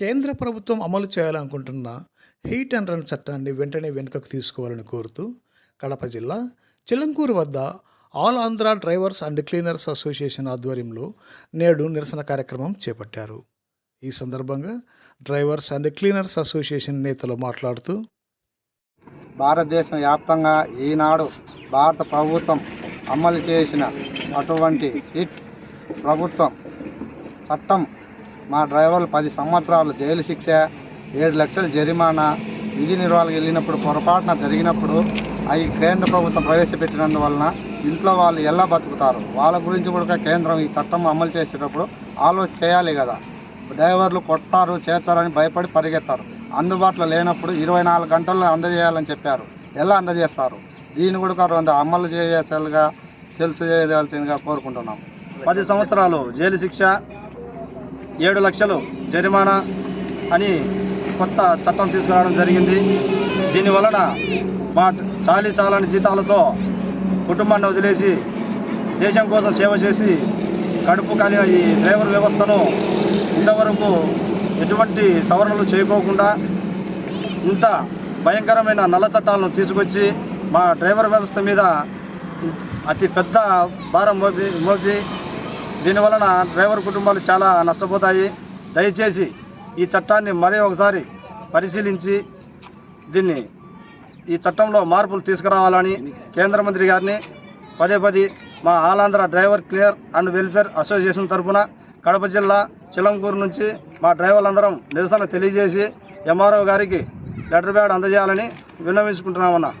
కేంద్ర ప్రభుత్వం అమలు చేయాలనుకుంటున్న హీట్ అండ్ రన్ చట్టాన్ని వెంటనే వెనుకకు తీసుకోవాలని కోరుతూ కడప జిల్లా చిలంకూరు వద్ద all Andhra drivers and cleaners association ఆధ్వర్యంలో నేడు నిరసన కార్యక్రమం చేపట్టారు. ఈ సందర్భంగా డ్రైవర్స్ అండ్ క్లీనర్స్ అసోసియేషన్ నేతలు మాట్లాడుతూ భారతదేశం వ్యాప్తంగా ఈనాడు భారత ప్రభుత్వం అమలు చేసిన అటువంటి హిట్ ప్రభుత్వం చట్టం మా డ్రైవర్లు పది సంవత్సరాలు జైలు శిక్ష ఏడు లక్షల జరిమానా విధి నిర్వహణకు వెళ్ళినప్పుడు పొరపాటున జరిగినప్పుడు అవి కేంద్ర ప్రభుత్వం ప్రవేశపెట్టినందువలన ఇంట్లో వాళ్ళు ఎలా బతుకుతారు? వాళ్ళ గురించి కూడా కేంద్రం ఈ చట్టం అమలు చేసేటప్పుడు ఆలోచన చేయాలి కదా. డ్రైవర్లు కొట్టారు చేస్తారని భయపడి పరిగెత్తారు. అందుబాటులో లేనప్పుడు ఇరవై నాలుగు గంటల్లో అందజేయాలని చెప్పారు. ఎలా అందజేస్తారు? దీన్ని కూడా రెండు అమలు చేసేలుగా తెలుసు చేయవలసిందిగా కోరుకుంటున్నాం. పది సంవత్సరాలు జైలు శిక్ష ఏడు లక్షలు జరిమానా అని కొత్త చట్టం తీసుకురావడం జరిగింది. దీనివలన మా చాలీ చాలని జీతాలతో కుటుంబాన్ని వదిలేసి దేశం కోసం సేవ చేసి కడుపు కాని ఈ డ్రైవర్ వ్యవస్థను ఇంతవరకు ఎటువంటి సవరణలు చేయకోకుండా ఇంత భయంకరమైన నల్ల చట్టాలను తీసుకొచ్చి మా డ్రైవర్ వ్యవస్థ మీద అతి పెద్ద భారం మోపి మోపి దీనివలన డ్రైవర్ కుటుంబాలు చాలా నష్టపోతాయి. దయచేసి ఈ చట్టాన్ని మరీ ఒకసారి పరిశీలించి దీన్ని ఈ చట్టంలో మార్పులు తీసుకురావాలని కేంద్ర మంత్రి గారిని పదే పది మా ఆలాంధ్ర driver clear and welfare association తరఫున కడప జిల్లా చిలంకూరు నుంచి మా డ్రైవర్లందరం నిరసన తెలియజేసి ఎంఆర్ఓ గారికి లెటర్ ప్యాడ్ అందజేయాలని విన్నవించుకుంటున్నామన్నా.